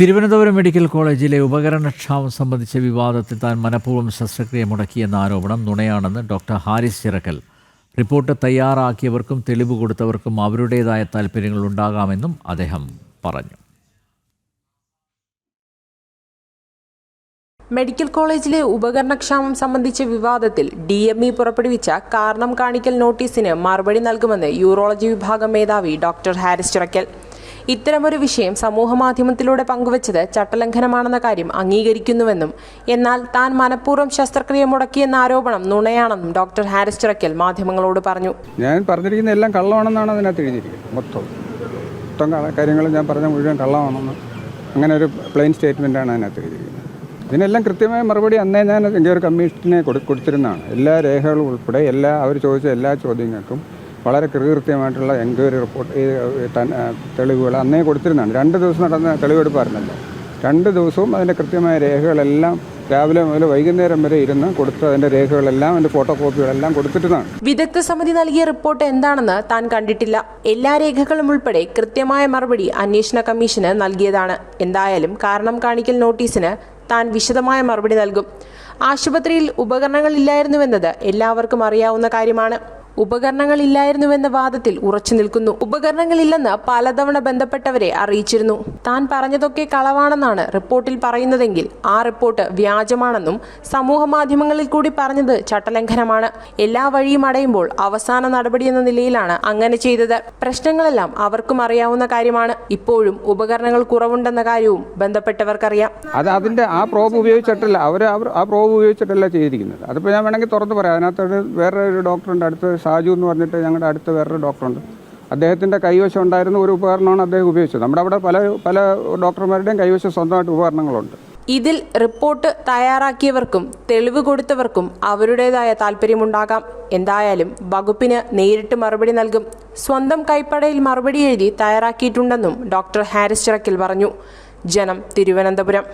Thiruvananthapuram medical കോളേജിലെ ഉപകരണക്ഷാമം സംബന്ധിച്ച വിവാദത്തിൽ താൻ മനഃപൂർവം ശസ്ത്രക്രിയ മുടക്കിയെന്ന ആരോപണം നുണയാണെന്ന് ഡോക്ടർ ഹാരിസ് ചിറക്കൽ. റിപ്പോർട്ട് തയ്യാറാക്കിയവർക്കും തെളിവ് കൊടുത്തവർക്കും അവരുടേതായ താൽപ്പര്യങ്ങൾ ഉണ്ടാകാമെന്നും അദ്ദേഹം പറഞ്ഞു. മെഡിക്കൽ കോളേജിലെ ഉപകരണക്ഷാമം സംബന്ധിച്ച വിവാദത്തിൽ ഡി എം ഇ പുറപ്പെടുവിച്ച കാരണം കാണിക്കൽ നോട്ടീസിന് മറുപടി നൽകുമെന്ന് യൂറോളജി വിഭാഗം മേധാവി ഡോക്ടർ ഹാരിസ് ചിറക്കൽ. ഇത്തരമൊരു വിഷയം സമൂഹമാധ്യമത്തിലൂടെ പങ്കുവച്ചത് ചട്ടലംഘനമാണെന്ന കാര്യം അംഗീകരിക്കുന്നുവെന്നും എന്നാൽ താൻ മനഃപൂർവം ശസ്ത്രക്രിയ മുടക്കിയെന്ന ആരോപണം നുണയാണെന്നും ഡോക്ടർ ഹാരിസ് ചിറക്കൽ മാധ്യമങ്ങളോട് പറഞ്ഞു. ഞാൻ പറഞ്ഞിരിക്കുന്ന എല്ലാം കള്ളമാണെന്നാണ് അതിനകത്ത് എഴുതിയിരിക്കുന്നത്. മൊത്തം. മൊത്തം കാര്യങ്ങൾ ഞാൻ പറഞ്ഞ മുഴുവൻ കള്ളമാണെന്ന് അങ്ങനെ ഒരു പ്ലെയിൻ സ്റ്റേറ്റ്മെന്റാണ് അതിനകത്ത് എഴുതിയിരിക്കുന്നത്. ഇതിനെല്ലാം കൃത്യമായ മറുപടി അന്നേ ഞാൻ എന്റെ ഒരു കമ്മീഷനെ കൊടു കൊടുത്തിരുന്നതാണ്. എല്ലാ രേഖകളും ഉൾപ്പെടെ എല്ലാ അവർ ചോദിച്ച എല്ലാ ചോദ്യങ്ങൾക്കും വളരെ കൃത്യമായിട്ടുള്ള എൻക്വയറി റിപ്പോർട്ട് തെളിവുകൾ അന്നേ കൊടുത്തിരുന്നതാണ്. രണ്ട് ദിവസം നടന്ന തെളിവെടുപ്പായിരുന്നല്ലോ. രണ്ട് ദിവസവും അതിന്റെ കൃത്യമായ രേഖകളെല്ലാം രാവിലെ മുതൽ വൈകുന്നേരം വരെ ഇരുന്ന് കൊടുത്ത് അതിന്റെ രേഖകളെല്ലാം അതിന്റെ ഫോട്ടോ കോപ്പികളെല്ലാം കൊടുത്തിട്ടതാണ് വിദഗ്ധ സമിതി നൽകിയ റിപ്പോർട്ട് എന്താണെന്ന് താൻ കണ്ടിട്ടില്ല. എല്ലാ രേഖകളും ഉൾപ്പെടെ കൃത്യമായ മറുപടി അന്വേഷണ കമ്മീഷന് നൽകിയതാണ്. എന്തായാലും കാരണം കാണിക്കൽ നോട്ടീസിന് താൻ വിശദമായ മറുപടി നൽകും. ആശുപത്രിയിൽ ഉപകരണങ്ങൾ ഉപകരണങ്ങളില്ലായിരുന്നുവെന്നത് എല്ലാവർക്കും അറിയാവുന്ന കാര്യമാണ്. ഉപകരണങ്ങളില്ലായിരുന്നുവെന്ന വാദത്തിൽ ഉറച്ചു നിൽക്കുന്നു. ഉപകരണങ്ങളില്ലെന്ന് പലതവണ ബന്ധപ്പെട്ടവരെ അറിയിച്ചിരുന്നു. താൻ പറഞ്ഞതൊക്കെ കളവാണെന്നാണ് റിപ്പോർട്ടിൽ പറയുന്നതെങ്കിൽ ആ റിപ്പോർട്ട് വ്യാജമാണെന്നും സമൂഹ മാധ്യമങ്ങളിൽ കൂടി പറഞ്ഞത് ചട്ടലംഘനമാണ്. എല്ലാ വഴിയും അടയുമ്പോൾ അവസാന നടപടി എന്ന നിലയിലാണ് അങ്ങനെ ചെയ്തത്. പ്രശ്നങ്ങളെല്ലാം അവർക്കും അറിയാവുന്ന കാര്യമാണ്. ഇപ്പോഴും ഉപകരണങ്ങൾ കുറവുണ്ടെന്ന കാര്യവും ബന്ധപ്പെട്ടവർക്കറിയാം. അത് അതിന്റെ ആ പ്രോബ് ഉപയോഗിച്ചിട്ടല്ല. അവർ ആ പ്രോബ് ഉപയോഗിച്ചിട്ടല്ല ചെയ്തിരിക്കുന്നത്. അതിപ്പോ ഞാൻ വേണമെങ്കിൽ തുറന്നു പറയാം. അതിനകത്തൊരു വേറെ ഒരു ഡോക്ടറുണ്ട്. അടുത്ത് ഷാജു എന്ന് പറഞ്ഞിട്ട് ഞങ്ങളുടെ അടുത്ത് വേറൊരു ഡോക്ടറുണ്ട്. അദ്ദേഹത്തിന്റെ കൈവശം ഉണ്ടായിരുന്ന ഒരു ഉപകരണമാണ് അദ്ദേഹം ഉപയോഗിച്ചത്. നമ്മുടെ അവിടെ പല പല ഡോക്ടർമാരുടെയും കൈവശം സ്വന്തമായിട്ട് ഉപകരണങ്ങളുണ്ട്. ഇതിൽ റിപ്പോർട്ട് തയ്യാറാക്കിയവർക്കും തെളിവ് കൊടുത്തവർക്കും അവരുടേതായ താല്പര്യമുണ്ടാകാം. എന്തായാലും വകുപ്പിന് നേരിട്ട് മറുപടി നൽകും. സ്വന്തം കൈപ്പടയിൽ മറുപടി എഴുതി തയ്യാറാക്കിയിട്ടുണ്ടെന്നും ഡോക്ടർ ഹാരിസ് ചിറക്കിൽ പറഞ്ഞു. ജനം തിരുവനന്തപുരം.